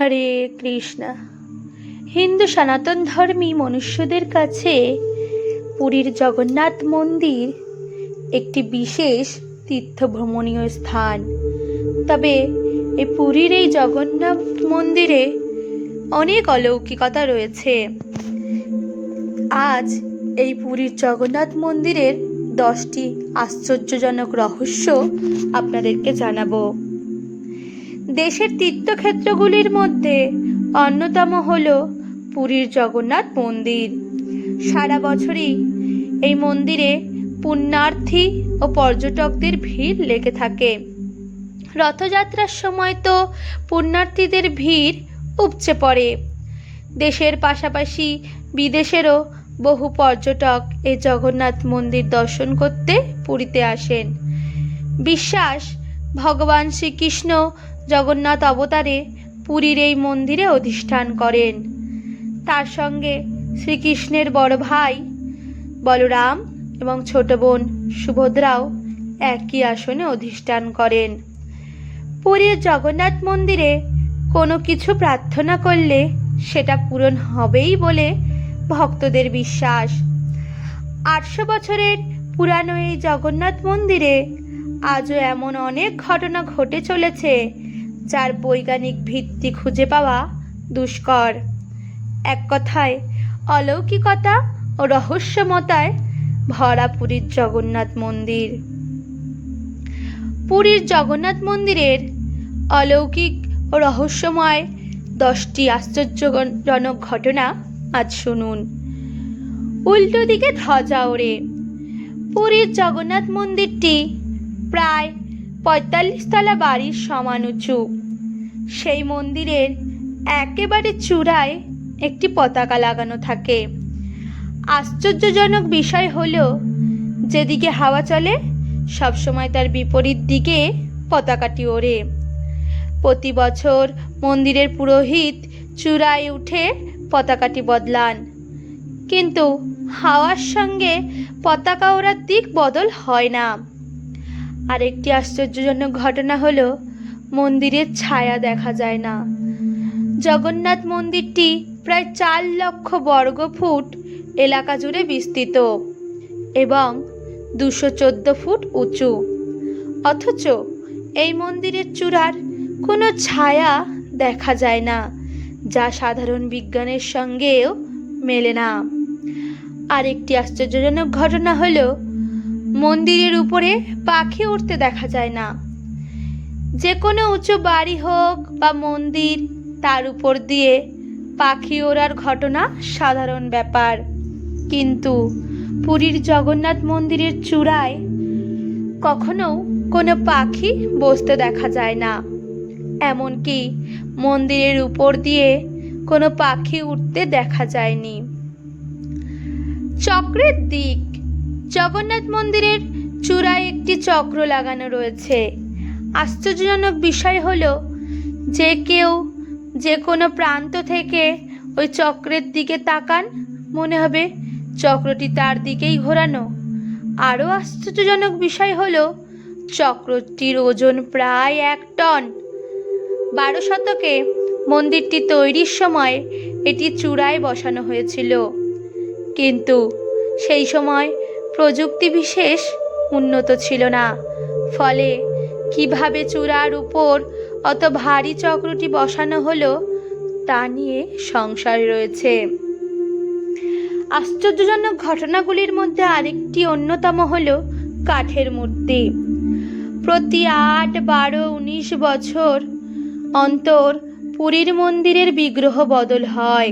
হরে কৃষ্ণ। হিন্দু সনাতন ধর্মী মনুষ্যদের কাছে পুরীর জগন্নাথ মন্দির একটি বিশেষ তীর্থভ্রমণীয় স্থান। তবে এই পুরীর এই জগন্নাথ মন্দিরে অনেক অলৌকিকতা রয়েছে। আজ এই পুরীর জগন্নাথ মন্দিরের দশটি আশ্চর্যজনক রহস্য আপনাদেরকে জানাব। দেশের তীর্থক্ষেত্রগুলির মধ্যে অন্যতম হল পুরীর জগন্নাথ মন্দির। সারা বছরই এই মন্দিরে পুণ্যার্থী ও পর্যটকদের ভিড় লেগে থাকে। রথযাত্রার সময় তো পুণ্যার্থীদের ভিড় উপচে পড়ে। দেশের পাশাপাশি বিদেশেরও বহু পর্যটক এই জগন্নাথ মন্দির দর্শন করতে পুরীতে আসেন। বিশ্বাস, ভগবান শ্রীকৃষ্ণ জগন্নাথ অবতারে পুরীর এই মন্দিরে অধিষ্ঠান করেন। তার সঙ্গে শ্রীকৃষ্ণের বড় ভাই বলরাম এবং ছোট বোন সুভদ্রাও একই আসনে অধিষ্ঠান করেন। পুরীর জগন্নাথ মন্দিরে কোনো কিছু প্রার্থনা করলে সেটা পূরণ হবেই বলে ভক্তদের বিশ্বাস। আটশো বছরের পুরানো এই জগন্নাথ মন্দিরে আজও এমন অনেক ঘটনা ঘটে চলেছে যার বৈজ্ঞানিক ভিত্তি খুঁজে পাওয়া দুষ্কর। এক কথায়, অলৌকিকতা ও রহস্যমতায় ভরা পুরীর জগন্নাথ মন্দির। পুরীর জগন্নাথ মন্দিরের অলৌকিক ও রহস্যময় দশটি আশ্চর্যজনক ঘটনা আজ শুনুন। উল্টো দিকে ধ্বজা ওড়ে। পুরীর জগন্নাথ মন্দিরটি প্রায় পঁয়তাল্লিশ তলা বাড়ির সমান উঁচু। সেই মন্দিরের একেবারে চূড়ায় একটি পতাকা লাগানো থাকে। আশ্চর্যজনক বিষয় হল, যেদিকে হাওয়া চলে, সবসময় তার বিপরীত দিকে পতাকাটি ওড়ে। প্রতি বছর মন্দিরের পুরোহিত চূড়ায় উঠে পতাকাটি বদলান। কিন্তু হাওয়ার সঙ্গে পতাকা ওড়ার দিক বদল হয় না। আরেকটি আশ্চর্যজনক ঘটনা হলো মন্দিরের ছায়া দেখা যায় না। জগন্নাথ মন্দিরটি প্রায় চার লক্ষ বর্গ ফুট এলাকা জুড়ে বিস্তৃত এবং দুশো চোদ্দ ফুট উঁচু। অথচ এই মন্দিরের চূড়ার কোনো ছায়া দেখা যায় না, যা সাধারণ বিজ্ঞানের সঙ্গেও মেলে না। আরেকটি আশ্চর্যজনক ঘটনা হলো, মন্দিরের উপরে পাখি উঠতে দেখা যায় না। কোনো উঁচু বাড়ি হোক বা মন্দির, তার উপর দিয়ে পাখি ওড়ার ঘটনা সাধারণ ব্যাপার। কিন্তু পুরীর জগন্নাথ মন্দিরের চূড়ায় কখনো কোনো পাখি বসতে দেখা যায় না। এমনকি মন্দিরের উপর দিয়ে কোনো পাখি উঠতে দেখা যায়নি। চক্রের দিক, জগন্নাথ মন্দিরের চূড়ায় একটি চক্র লাগানো রয়েছে। আশ্চর্যজনক বিষয় হলো, যে কেউ যে কোনো প্রান্ত থেকে ওই চক্রের দিকে তাকান, মনে হবে চক্রটি তার দিকেই ঘোরানো। আরও আশ্চর্যজনক বিষয় হলো, চক্রটির ওজন প্রায় এক টন। বারো শতকে মন্দিরটি তৈরির সময় এটি চূড়ায় বসানো হয়েছিল। কিন্তু সেই সময় প্রযুক্তি বিশেষ উন্নত ছিল না। ফলে কীভাবে চূড়ার উপর অত ভারী চক্রটি বসানো হলো, তা নিয়ে সংশয় রয়েছে। আশ্চর্যজনক ঘটনাগুলির মধ্যে আরেকটি অন্যতম হল কাঠের মূর্তি। প্রতি আট, বারো, উনিশ বছর অন্তর পুরীর মন্দিরের বিগ্রহ বদল হয়।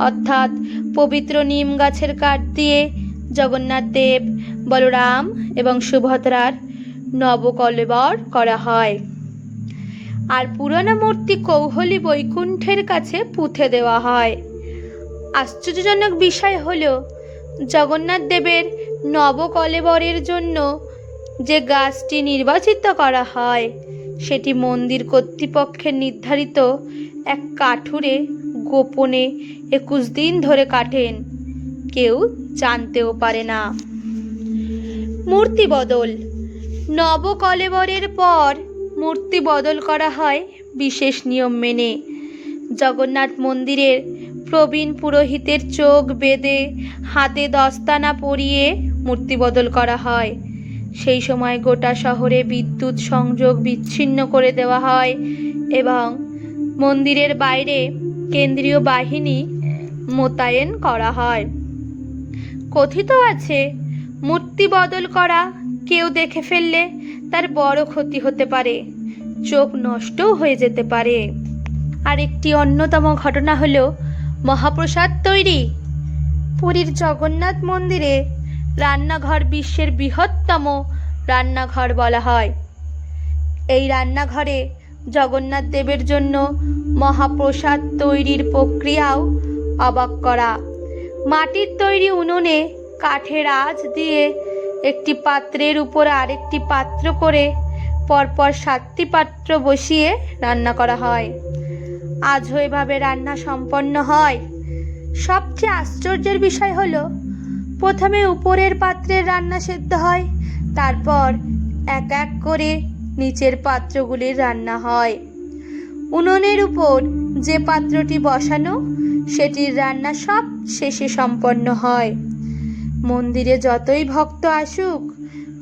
অর্থাৎ পবিত্র নিম গাছের কাঠ দিয়ে জগন্নাথ দেব, বলরাম এবং সুভদ্রার নবকলেবর করা হয়। আর পুরনো মূর্তি কৌহলি বৈকুণ্ঠের কাছে পুঁথে দেওয়া হয়। আশ্চর্যজনক বিষয় হলো, জগন্নাথ দেবের নবকলেবরের জন্য যে গাছটি নির্বাচিত করা হয়, সেটি মন্দির কর্তৃপক্ষের নির্ধারিত এক কাঠুরে গোপনে একুশ দিন ধরে কাটেন। কেউ জানতেও পারে না। মূর্তি বদল। নবকলেবরের পর মূর্তি বদল করা হয় বিশেষ নিয়ম মেনে। জগন্নাথ মন্দিরের প্রবীণ পুরোহিতের চোখ বেঁধে হাতে দস্তানা পরিয়ে মূর্তি বদল করা হয়। সেই সময় গোটা শহরে বিদ্যুৎ সংযোগ বিচ্ছিন্ন করে দেওয়া হয় এবং মন্দিরের বাইরে কেন্দ্রীয় বাহিনী মোতায়েন করা হয়। কথিত আছে, মূর্তি বদল করা কেউ দেখে ফেললে তার বড় ক্ষতি হতে পারে, চোখ নষ্টও হয়ে যেতে পারে। আর একটি অন্যতম ঘটনা হল মহাপ্রসাদ তৈরি। পুরীর জগন্নাথ মন্দিরে রান্নাঘর বিশ্বের বৃহত্তম রান্নাঘর বলা হয়। এই রান্নাঘরে জগন্নাথ দেবের জন্য মহাপ্রসাদ তৈরির প্রক্রিয়াও অবাক করা। মাটির তৈরি উনুনে কাঠের আঁচ দিয়ে একটি পাত্রের উপর আরেকটি পাত্র করে পরপর সাতটি পাত্র বসিয়ে রান্না করা হয়। আজও এভাবে রান্না সম্পন্ন হয়। সবচেয়ে আশ্চর্যের বিষয় হলো, প্রথমে উপরের পাত্রের রান্না সেদ্ধ হয়, তারপর এক এক করে নিচের পাত্রগুলির রান্না হয়। উনুনের উপর যে পাত্রটি বসানো, সেটির রান্না সব শেষে সম্পন্ন হয়। মন্দিরে যতই ভক্ত আসুক,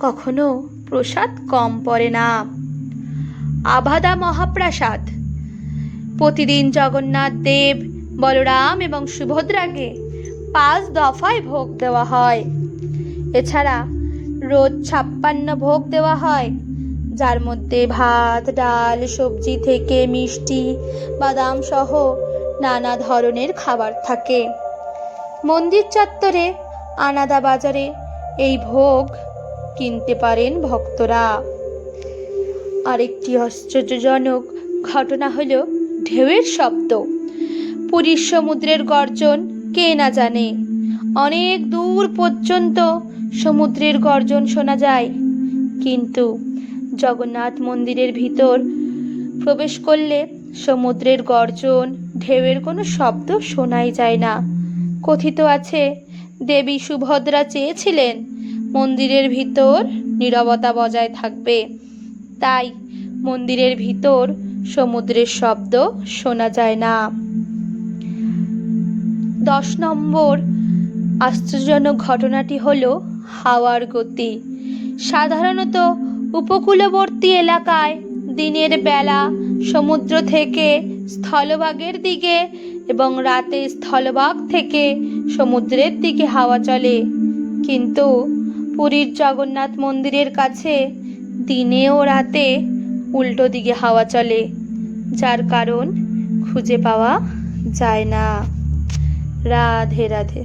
কখনো প্রসাদ কম পড়ে না। আভাদা মহাপ্রাসাদ। প্রতিদিন জগন্নাথ দেব, বলরাম এবং সুভদ্রাকে পাঁচ দফায় ভোগ দেওয়া হয়। এছাড়া রোজ ছাপ্পান্ন ভোগ দেওয়া হয়, যার মধ্যে ভাত, ডাল, সবজি থেকে মিষ্টি, বাদাম সহ নানা ধরনের খাবার থাকে। মন্দির চত্বরে আনাদা বাজারে এই ভোগ কিনতে পারেন ভক্তরা। আরেকটি আশ্চর্যজনক ঘটনা হলো ঢেউয়ের শব্দ। পুরীর সমুদ্রের গর্জন কে না জানে। অনেক দূর পর্যন্ত সমুদ্রের গর্জন শোনা যায়। কিন্তু জগন্নাথ মন্দিরের ভিতর প্রবেশ করলে সমুদ্রের গর্জন, ঢেউয়ের কোনো শব্দ শোনাই যায় না। কথিত আছে দেবী সুভদ্রা চেয়েছিলেন মন্দিরের ভিতর নীরবতা বজায় থাকবে। তাই মন্দিরের ভিতর সমুদ্রের শব্দ শোনা যায় না। দশ নম্বর আশ্চর্যজনক ঘটনাটি হল হাওয়ার গতি। সাধারণত উপকূলবর্তী এলাকায় দিনের বেলা সমুদ্র থেকে স্থলভাগের দিকে এবং রাতে স্থলভাগ থেকে সমুদ্রের দিকে হাওয়া চলে। কিন্তু পুরীর জগন্নাথ মন্দিরের কাছে দিনে ও রাতে উল্টো দিকে হাওয়া চলে, যার কারণ খুঁজে পাওয়া যায় না। রাধে রাধে।